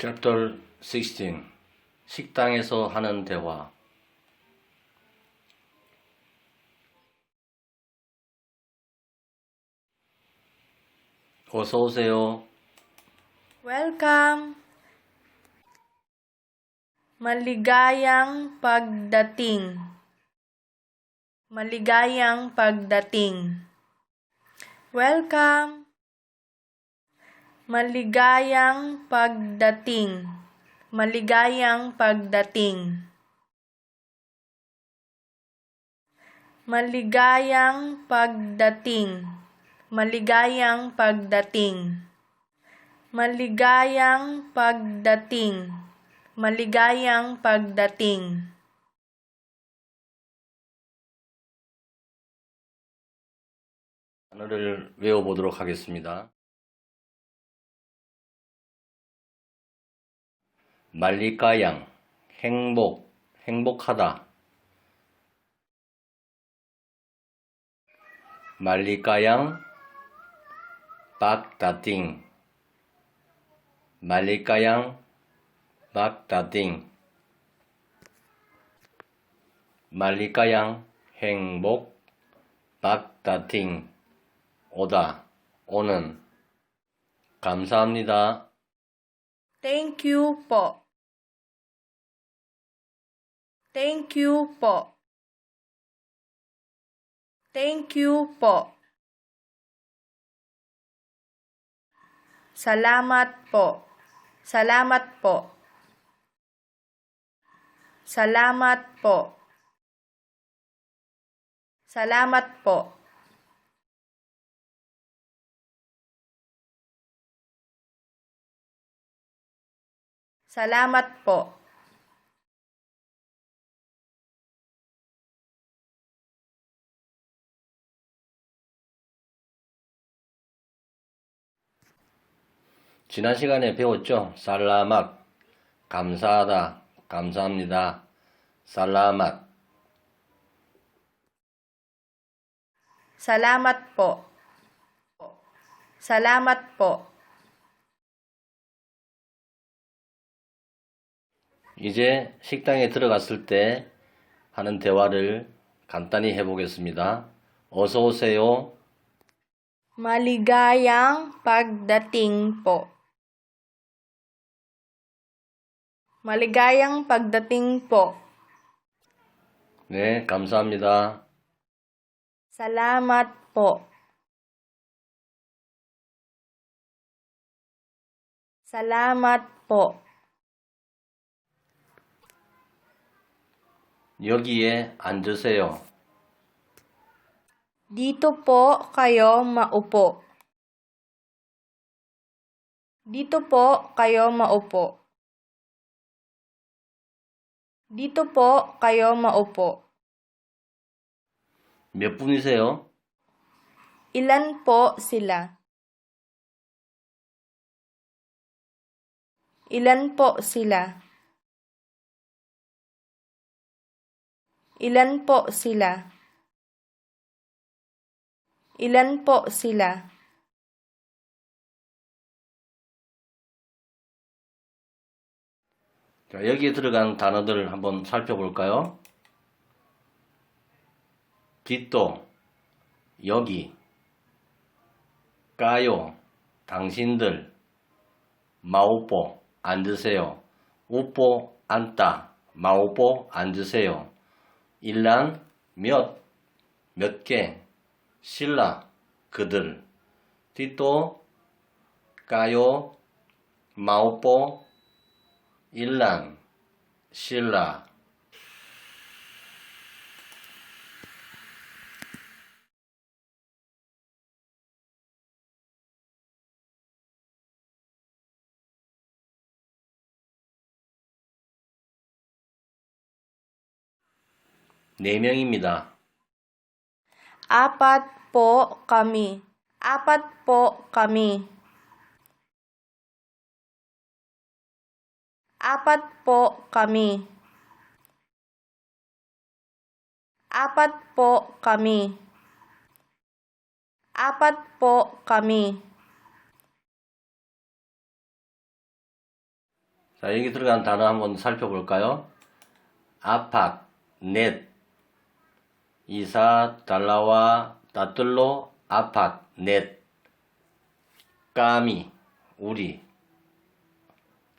Chapter 16 식당에서 하는 대화 어서 오세요. Welcome! Maligayang pagdating. Maligayang pagdating. Welcome! Maligayang pagdating. Maligayang pagdating. Maligayang pagdating. Maligayang pagdating. Maligayang pagdating. Maligayang pagdating. 단어를 외워보도록 하겠습니다. 말리까양, 행복, 행복하다. 말리까양, 박다띵. 말리까양, 박다띵. 말리까양, 행복, 박다팅. 오다, 오는. 감사합니다. Thank you po. Thank you po. Thank you po. Salamat po. Salamat po. Salamat po. Salamat po. Salamat po. 지난 시간에 배웠죠? 살라맛, 감사하다, 감사합니다. 살라맛, Salamat po. Salamat po. 이제 식당에 들어갔을 때 하는 대화를 간단히 해보겠습니다. 어서 오세요. Maligayang pagdating po. Maligayang pagdating po. 네, 감사합니다. Salamat po. Salamat po. 여기에 앉으세요. Dito po kayo maupo. Dito po kayo maupo. Dito po kayo maupo. 몇 분이세요? Ilan po sila? Ilan po sila? Ilan po sila? Ilan po sila? 자, 여기에 들어간 단어들을 한번 살펴볼까요? 뒷도, 여기, 까요, 당신들, 마오뽀, 앉으세요. 우뽀, 앉다, 마오뽀, 앉으세요. 일란, 몇, 몇 개, 신라, 그들. 뒷도, 까요, 마오뽀, 일란, 신라. 네 명입니다. Apat po kami. Apat po kami. Apat po kami. Apat po kami. Apat po kami. 자, 여기 들어간 단어 한번 살펴볼까요? 아팟, 넷, 이사, 달라와, 따들로, 아팟, 넷, 까미, 우리,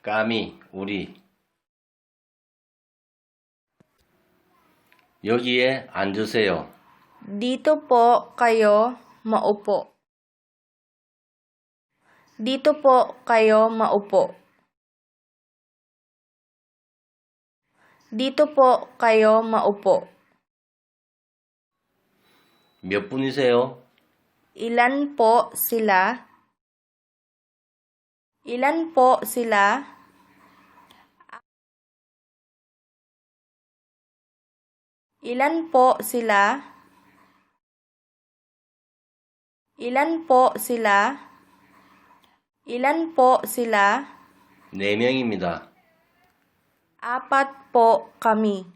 까미, 우리. 여기에 앉으세요. Dito po kayo maupo. Dito po kayo maupo. Dito po kayo maupo. 몇 분이세요? Ilan po sila? Ilan po sila? Ilan po sila? Ilan po sila? Ilan po sila? 네 명입니다. Apat po kami.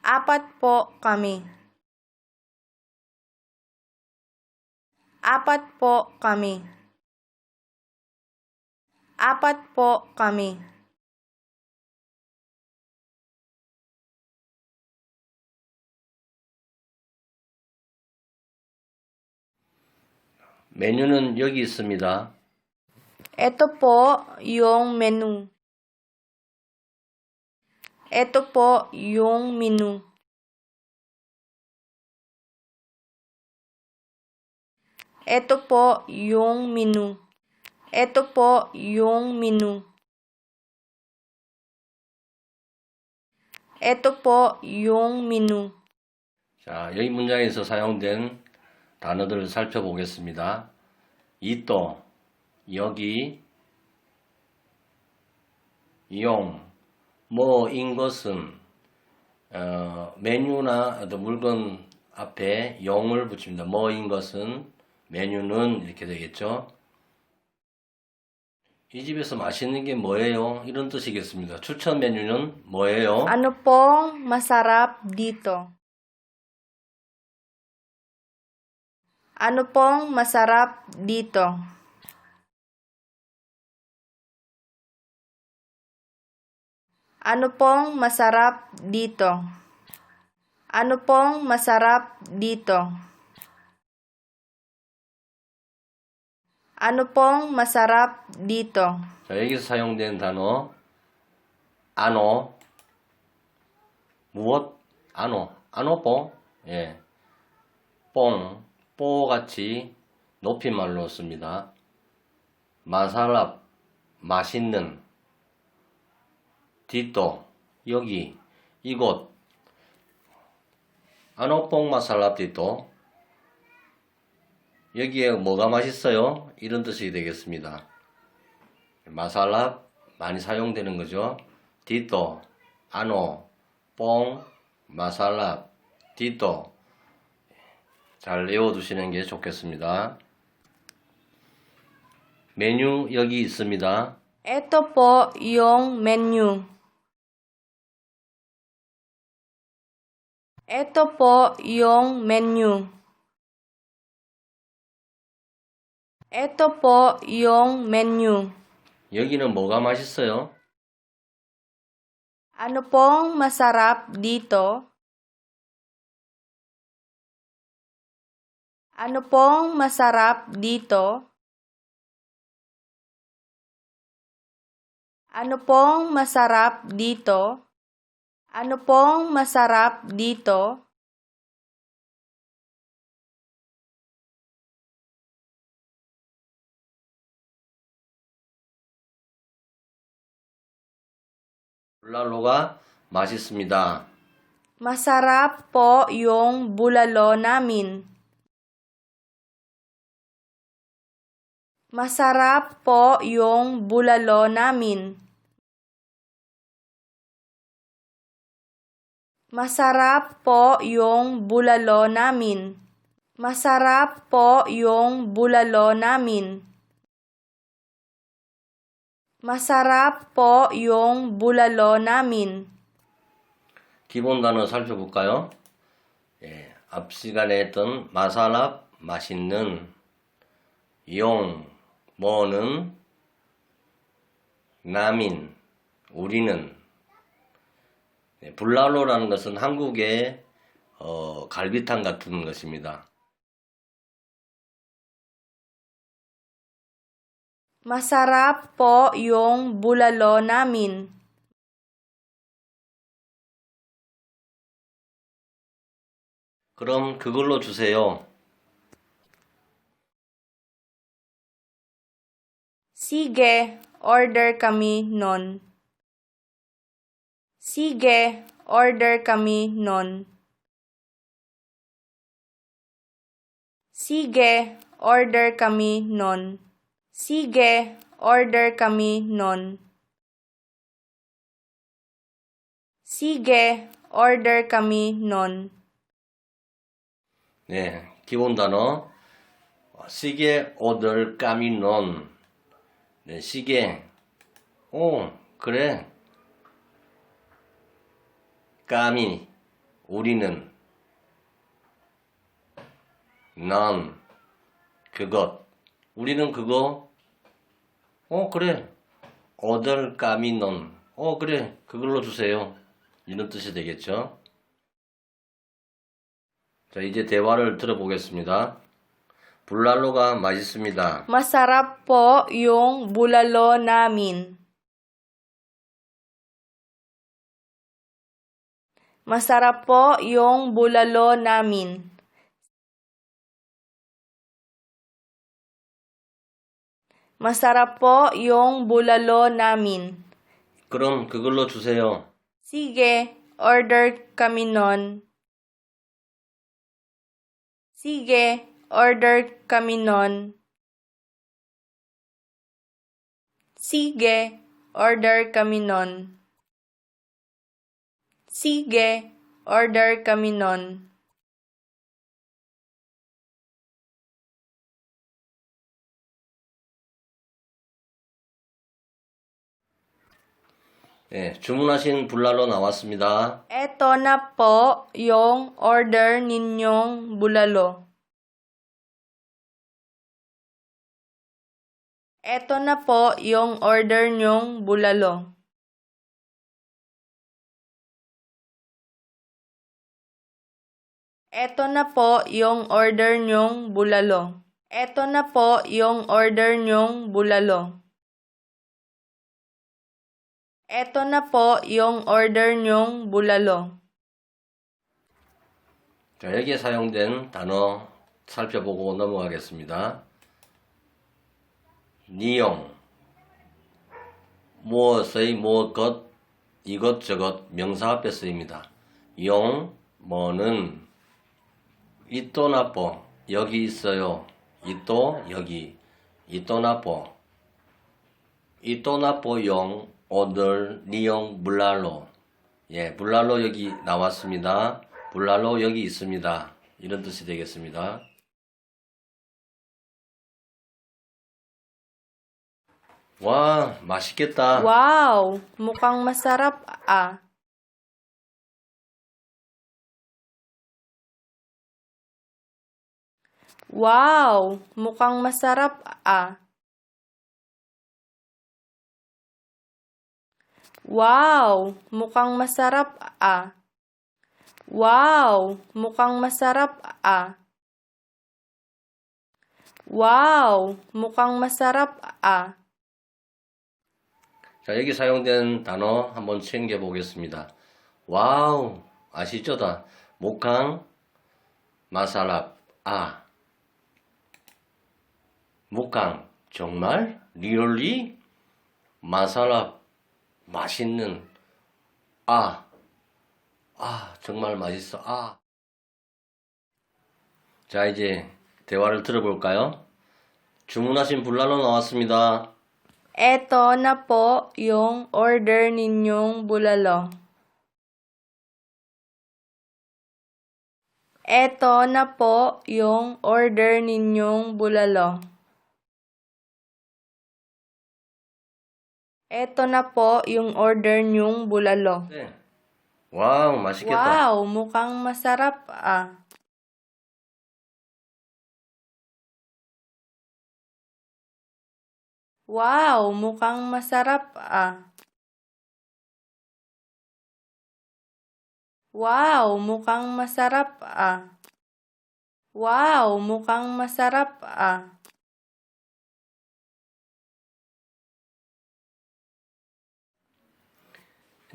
Apat po kami. Apat po kami. Apat po kami. 메뉴는 여기 있습니다. Ito po yung menu. Ito po yung menu. Ito po yung menu. Ito po yung menu. Ito po yung menu. 자, 여기 문장에서 사용된 단어들을 살펴보겠습니다. 이또, 여기, 용, 뭐인 것은, 어, 메뉴나 물건 앞에 용을 붙입니다. 뭐인 것은, 메뉴는 이렇게 되겠죠. 이 집에서 맛있는 게 뭐예요? 이런 뜻이겠습니다. 추천 메뉴는 뭐예요? Pong masarap dito? Ano pong masarap dito? Ano pong masarap dito? Ano pong masarap dito? Ano pong masarap dito? 자, 여기서 사용된 단어, 아노, 무엇, 아노, 아노뽀, 예, 뽕, 뽀 같이 높임말로 씁니다. 마살랍, 맛있는, 디또, 여기, 이곳, 아노뽕 마살랍 디또, 여기에 뭐가 맛있어요? 이런 뜻이 되겠습니다. 마살랍 많이 사용되는 거죠. 디또, 아노, 뽕, 마살랍, 디또 잘 외워두시는 게 좋겠습니다. 메뉴 여기 있습니다. Yung menu. Ito po yung menu. Ito po yung menu. 여기는 뭐가 맛있어요? Ano pong masarap dito? Ano pong masarap dito? Ano pong masarap dito? Ano pong masarap dito? 룰랄로가 맛있습니다. Masarap po yung bulalo namin. Masarap po yung bulalo namin. Masarap po yung bulalo namin. Masarap po yung bulalo namin. Masarap po yung bulalo namin. 기본 단어 살펴볼까요? 예, 앞 시간에 했던 마살랍 맛있는 용 뭐는 나민, 우리는. 네, 불랄로라는 것은 한국의 어, 갈비탕 같은 것입니다. Masarap po yung bulalo namin. 그럼 그걸로 주세요. Sige, order kami nun. Sige, order kami nun. Sige, order kami nun. Sige, order kami nun. Sige, order kami nun. 네, 기본 단어. 시계 오들 까미논. 네, 시계. 오, 그래. 까미. 우리는. 넌. 그것. 우리는 그거. 어, 그래. 오들 까미논. 어, 그래. 그걸로 주세요. 이런 뜻이 되겠죠. 자, 이제 대화를 들어보겠습니다. 불랄로가 맛있습니다. Yung bulalo namin. Masarap po yung bulalo namin. Masarap po yung bulalo namin. 그럼 그걸로 주세요. Sige, order kami nun. Sige, order kami nun. Sige, order kami nun. Sige, order kami nun. 네, 주문하신 불랄로 나왔습니다. Po yung order. Eto na po yung order bulalo. Eto na po yung order bulalo. Eto na po yung order nyong bulalo. Eto na po yung order nyong bulalo. 자, 여기에 사용된 단어 살펴보고 넘어가겠습니다. 니용, 무엇의 무엇것, 이것저것 명사 앞에 쓰입니다. 용, 뭐는, 이또 나뽀, 여기 있어요. 이또, 여기, 이또 나뽀, 이또 나뽀 용, 오들, 니용, 물랄로. 예, 물랄로 여기 나왔습니다. 물랄로 여기 있습니다. 이런 뜻이 되겠습니다. 와, 맛있겠다. Wow! Mukhang masarap. Wow! Wow! Mukhang masarap ah. Wow! Mukhang masarap ah. Wow! Mukhang masarap ah. 자, 여기 사용된 단어 한번 챙겨 보겠습니다. 와우, 아시죠? 다 목강, 마사랍, 아. 목강, 정말? 리얼리? 마사랍, 맛있는, 아. 아, 정말 맛있어, 아. 자, 이제 대화를 들어볼까요? 주문하신 불란로 나왔습니다. Po yung order ninyong bulalo. Eto na po yung order ninyong bulalo. Eto na po yung order nyong bulalo. Eh. Wow, masikip ah. Wow, mukhang masarap ah. Wow, mukhang masarap ah. Wow, mukhang masarap ah. Wow, mukhang masarap ah.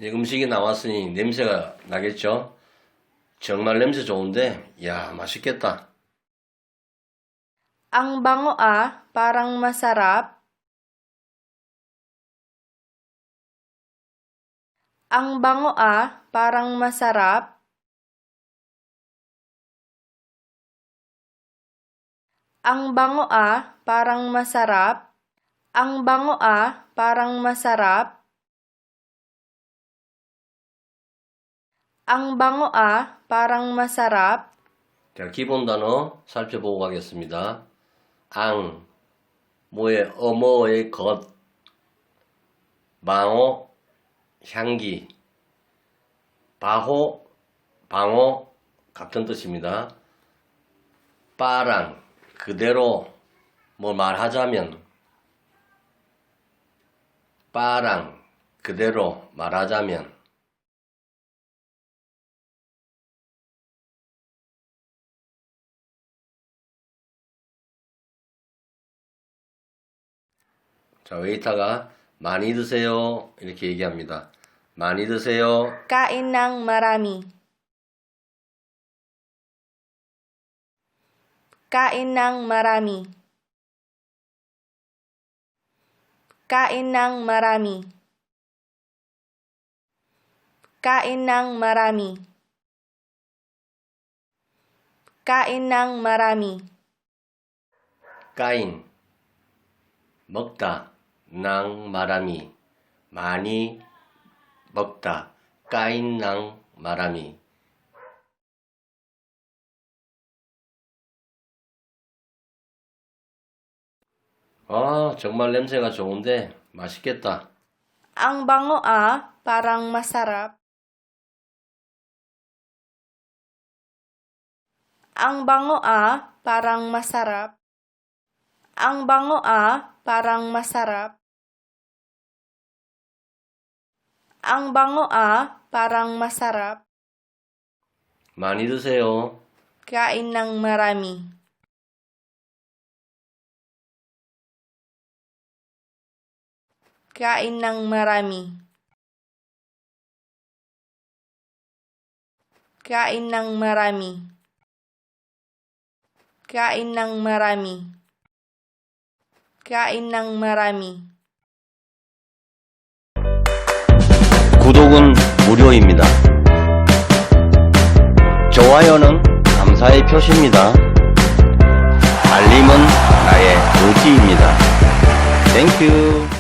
음식이 나왔으니 냄새가 나겠죠? 정말 냄새 좋은데, 야, 맛있겠다. Ah, ah, parang masarap. Ang bango ah, parang masarap. Ang bango ah, parang masarap. Ang bango ah, parang masarap. 자, 기본 단어 살펴보고 가겠습니다. ang, 뭐의, 어머의 것, 방어, 향기, 바호, 방어, 같은 뜻입니다. 빠랑, 그대로, 뭐 말하자면, 빠랑, 그대로 말하자면, 자, 웨이터가 많이 드세요. 이렇게 얘기합니다. 많이 드세요. Marami. Marami. Kain ng marami. Kain ng marami. Kain ng marami. 까인 먹다 낭 마라미 많이 먹다 까인 낭 마라미 아 정말 냄새가 좋은데 맛있겠다 ah, bango ah, parang masarap. Ang bango ah, parang masarap. Ang bango ah, parang masarap. 많이 드세요 Kain ng marami. Kain ng marami. Kain ng marami. Kain ng marami. Kain ng marami. 구독은 무료입니다. 좋아요는 감사의 표시입니다. 알림은 나의 의지입니다. 땡큐